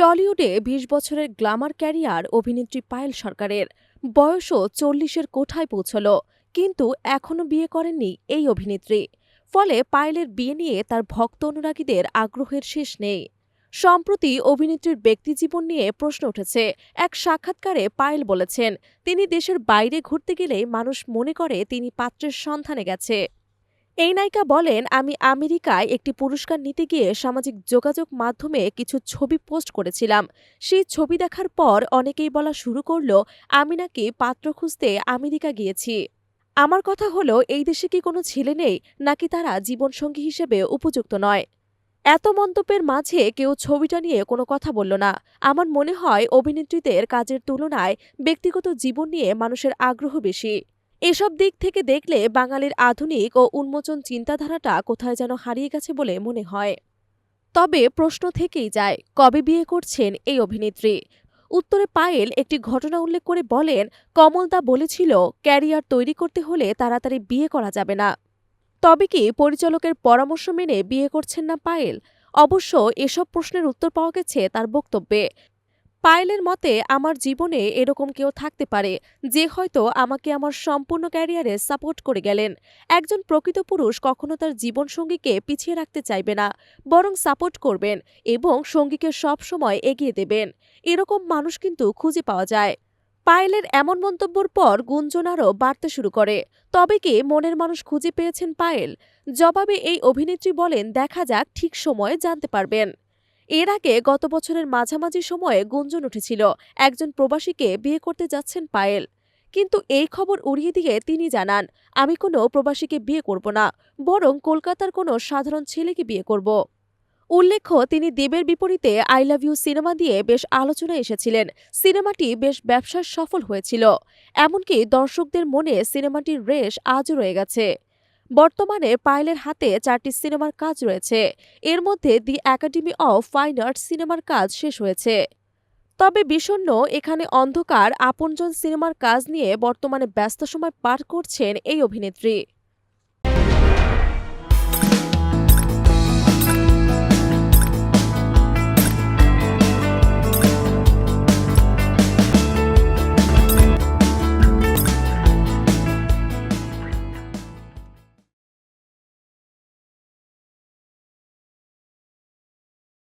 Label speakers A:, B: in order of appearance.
A: টলিউডে বিশ বছরের Glamour career অভিনেত্রী পায়েল সরকারের। বয়সও চল্লিশের কোঠায় পৌঁছল, কিন্তু এখনও বিয়ে করেননি এই অভিনেত্রী। ফলে পায়েলের বিয়ে নিয়ে তার ভক্ত অনুরাগীদের আগ্রহের শেষ নেই। সম্প্রতি অভিনেত্রীর ব্যক্তিজীবন নিয়ে প্রশ্ন উঠেছে। এক সাক্ষাৎকারে পায়েল বলেছেন, তিনি দেশের বাইরে ঘুরতে গেলেই মানুষ মনে করে তিনি পাত্রের সন্ধানে গেছে। এই নায়িকা বলেন, আমি আমেরিকায় একটি পুরস্কার নিতে গিয়ে সামাজিক যোগাযোগ মাধ্যমে কিছু ছবি পোস্ট করেছিলাম। সেই ছবি দেখার পর অনেকেই বলা শুরু করল, আমি নাকি পাত্র খুঁজতে আমেরিকা গিয়েছি। আমার কথা হলো, এই দেশে কি কোনো ছেলে নেই, নাকি তারা জীবনসঙ্গী হিসেবে উপযুক্ত নয়? এত মন্তব্যের মাঝে কেউ ছবিটা নিয়ে কোনো কথা বলল না। আমার মনে হয়, অভিনেত্রীদের কাজের তুলনায় ব্যক্তিগত জীবন নিয়ে মানুষের আগ্রহ বেশি। এসব দিক থেকে দেখলে বাঙালির আধুনিক ও উন্মোচন চিন্তাধারাটা কোথায় যেন হারিয়ে গেছে বলে মনে হয়। তবে প্রশ্ন থেকেই যায়, কবে বিয়ে করছেন এই অভিনেত্রী? উত্তরে পায়েল একটি ঘটনা উল্লেখ করে বলেন কমলদা বলেছিল, ক্যারিয়ার তৈরি করতে হলে তাড়াতাড়ি বিয়ে করা যাবে না। তবে কি পরিচালকের পরামর্শ মেনে বিয়ে করছেন না পায়েল? অবশ্য এসব প্রশ্নের উত্তর পাওয়া গেছে তার বক্তব্যে। পায়েলের মতে, আমার জীবনে এরকম কেউ থাকতে পারে যে হয়তো আমাকে আমার সম্পূর্ণ ক্যারিয়ারে সাপোর্ট করে গেলেন। একজন প্রকৃত পুরুষ কখনো তার জীবনসঙ্গীকে পিছিয়ে রাখতে চাইবে না, বরং সাপোর্ট করবেন এবং সঙ্গীকে সব সময় এগিয়ে দেবেন। এরকম মানুষ কিন্তু খুঁজে পাওয়া যায়। পায়েলের এমন মন্তব্যর পর গুঞ্জন আরও বাড়তে শুরু করে। তবে কি মনের মানুষ খুঁজে পেয়েছেন পায়েল? জবাবে এই অভিনেত্রী বলেন, দেখা যাক, ঠিক সময়ে জানতে পারবেন। এর আগে গত বছরের মাঝামাঝি সময়ে গুঞ্জন উঠেছিল। একজন প্রবাসীকে বিয়ে করতে যাচ্ছেন পায়েল। কিন্তু এই খবর উড়িয়ে দিয়ে তিনি জানান, আমি কোনো প্রবাসীকে বিয়ে করব না, বরং কলকাতার কোনো সাধারণ ছেলেকে বিয়ে করব। উল্লেখ্য, তিনি দেবের বিপরীতে আই লাভ ইউ সিনেমা দিয়ে বেশ আলোচনায় এসেছিলেন। সিনেমাটি বেশ ব্যবসায় সফল হয়েছিল। এমনকি দর্শকদের মনে সিনেমাটির রেশ আজও রয়ে গেছে। বর্তমানে পায়েলের হাতে চারটি সিনেমার কাজ রয়েছে। এর মধ্যে the academy of fine arts সিনেমার কাজ শেষ হয়েছে। তবে বিষণ্ন এখানে অন্ধকার, আপনজন সিনেমার কাজ নিয়ে বর্তমানে ব্যস্ত সময় পার করছেন এই অভিনেত্রী।